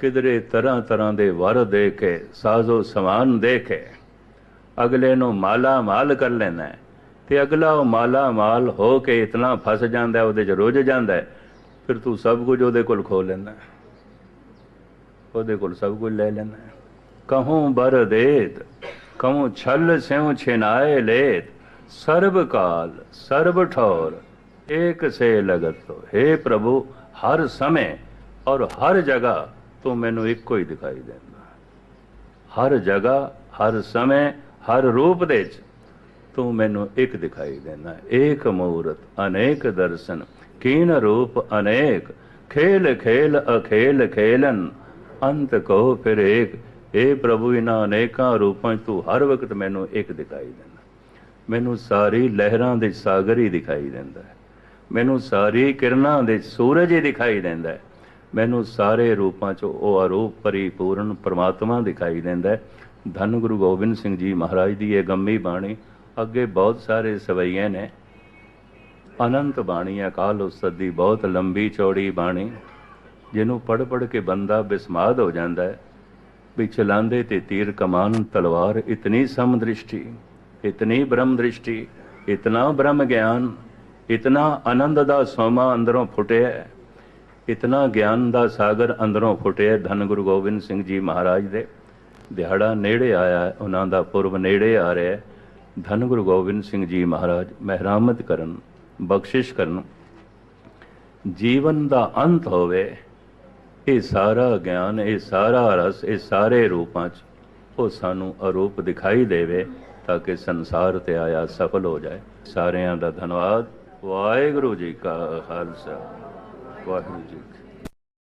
ਕਿਧਰੇ ਤਰ੍ਹਾਂ ਤਰ੍ਹਾਂ ਦੇ ਵਰ ਦੇ ਕੇ ਸਾਜ਼ੋ ਸਮਾਨ ਦੇ ਕੇ ਅਗਲੇ ਨੂੰ ਮਾਲਾ ਮਾਲ ਕਰ ਲੈਣਾ ਤੇ ਅਗਲਾ ਉਹ ਮਾਲਾ ਮਾਲ ਹੋ ਕੇ ਇਤਨਾ ਫਸ ਜਾਂਦਾ ਉਹਦੇ ਚ ਰੁੱਝ ਜਾਂਦਾ ਫਿਰ ਤੂੰ ਸਭ ਕੁਝ ਉਹਦੇ ਕੋਲ ਖੋ ਲੈਂਦਾ ਉਹਦੇ ਕੋਲ ਸਭ ਕੁਝ ਲੈ ਲੈਂਦਾ ਕਹੂੰ ਬਰ ਦੇਤ ਕਹੂੰ ਛਲ ਸਿਉ ਛਿਨਾਏ ਲੇਤ ਸਰਬ ਕਾਲ ਸਰਬ ਠੌਰ ਏਕ ਸੇ ਲਗਤ ਹੋ हे ਪ੍ਰਭੂ, ਹਰ ਸਮੇਂ ਔਰ ਹਰ ਜਗ੍ਹਾ ਤੂੰ ਮੈਨੂੰ ਇੱਕੋ ਹੀ ਦਿਖਾਈ ਦਿੰਦਾ। ਹਰ ਜਗ੍ਹਾ, ਹਰ ਸਮੇਂ, ਹਰ ਰੂਪ ਦੇ ਚ ਤੂੰ ਮੈਨੂੰ ਇੱਕ ਦਿਖਾਈ ਦਿੰਦਾ। ਏਕ ਮੂਰਤ, ਅਨੇਕ ਦਰਸ਼ਨ, ਕੀਨ ਰੂਪ ਅਨੇਕ, ਖੇਲ ਖੇਲ ਅਖੇਲ ਖੇਲਨ, ਅੰਤ ਕੋ ਫਿਰ ਏਕ। ਏ ਪ੍ਰਭੂ ਇਨਾਂ ਅਨੇਕਾਂ ਰੂਪਾਂ 'ਚ ਤੂੰ ਹਰ ਵਕਤ ਮੈਨੂੰ ਇੱਕ ਦਿਖਾਈ ਦਿੰਦਾ। ਮੈਨੂੰ ਸਾਰੀ ਲਹਿਰਾਂ ਦੇ ਸਾਗਰ ਹੀ ਦਿਖਾਈ ਦਿੰਦਾ ਹੈ। ਮੈਨੂੰ ਸਾਰੀ ਕਿਰਨਾਂ ਦੇ ਸੂਰਜ ਹੀ ਦਿਖਾਈ ਦਿੰਦਾ ਹੈ। ਮੈਨੂੰ ਸਾਰੇ ਰੂਪਾਂ 'ਚ ਉਹ ਅਰੂਪ ਪਰਿਪੂਰਨ ਪ੍ਰਮਾਤਮਾ ਦਿਖਾਈ ਦਿੰਦਾ ਹੈ। ਧੰਨ ਗੁਰੂ ਗੋਬਿੰਦ ਸਿੰਘ ਜੀ ਮਹਾਰਾਜ ਦੀ ਇਹ ਗੰਮੀ ਬਾਣੀ ਅੱਗੇ ਬਹੁਤ ਸਾਰੇ ਸਵਈਏ ਨੇ। ਅਨੰਤ ਬਾਣੀ, ਅਕਾਲ ਉਸਤਤ ਦੀ ਬਹੁਤ ਲੰਬੀ ਚੌੜੀ ਬਾਣੀ, ਜਿਹਨੂੰ ਪੜ ਪੜ ਕੇ ਬੰਦਾ ਬਿਸਮਾਦ ਹੋ ਜਾਂਦਾ ਹੈ। ਵੀ ਚਲਾਉਂਦੇ ਤੇ ਤੀਰ ਕਮਾਨ ਤਲਵਾਰ, ਇਤਨੀ ਸਮ ਦ੍ਰਿਸ਼ਟੀ ਇਤਨੀ ਬ੍ਰਹਮ ਦ੍ਰਿਸ਼ਟੀ, ਇਤਨਾ ਬ੍ਰਹਮ ਗਿਆਨ, ਇਤਨਾ ਆਨੰਦ ਦਾ ਸੋਮਾ ਅੰਦਰੋਂ ਫੁੱਟਿਆ ਇਤਨਾ ਗਿਆਨ ਦਾ ਸਾਗਰ ਅੰਦਰੋਂ ਫੁੱਟਿਆ ਧੰਨ ਗੁਰੂ ਗੋਬਿੰਦ ਸਿੰਘ ਜੀ ਮਹਾਰਾਜ ਦੇ ਦਿਹਾੜਾ ਨੇੜੇ ਆਇਆ ਉਹਨਾਂ ਦਾ ਪੁਰਬ ਨੇੜੇ ਆ ਰਿਹਾ ਧੰਨ ਗੁਰੂ ਗੋਬਿੰਦ ਸਿੰਘ ਜੀ ਮਹਾਰਾਜ ਮਹਿਰਾਮਤ ਕਰਨ, ਬਖਸ਼ਿਸ਼ ਕਰਨ, ਜੀਵਨ ਦਾ ਅੰਤ ਹੋਵੇ, ਇਹ ਸਾਰਾ ਗਿਆਨ, ਇਹ ਸਾਰਾ ਰਸ, ਇਹ ਸਾਰੇ ਰੂਪਾਂ 'ਚ ਉਹ ਸਾਨੂੰ ਅਰੂਪ ਦਿਖਾਈ ਦੇਵੇ। ਤਾਂ ਕਿ ਸੰਸਾਰ ਤੇ ਆਇਆ ਸਫਲ ਹੋ ਜਾਏ। ਸਾਰਿਆਂ ਦਾ ਧੰਨਵਾਦ। ਵਾਹਿਗੁਰੂ ਜੀ ਕਾ ਖਾਲਸਾ। ਵਾਹਿਗੁਰੂ ਜੀ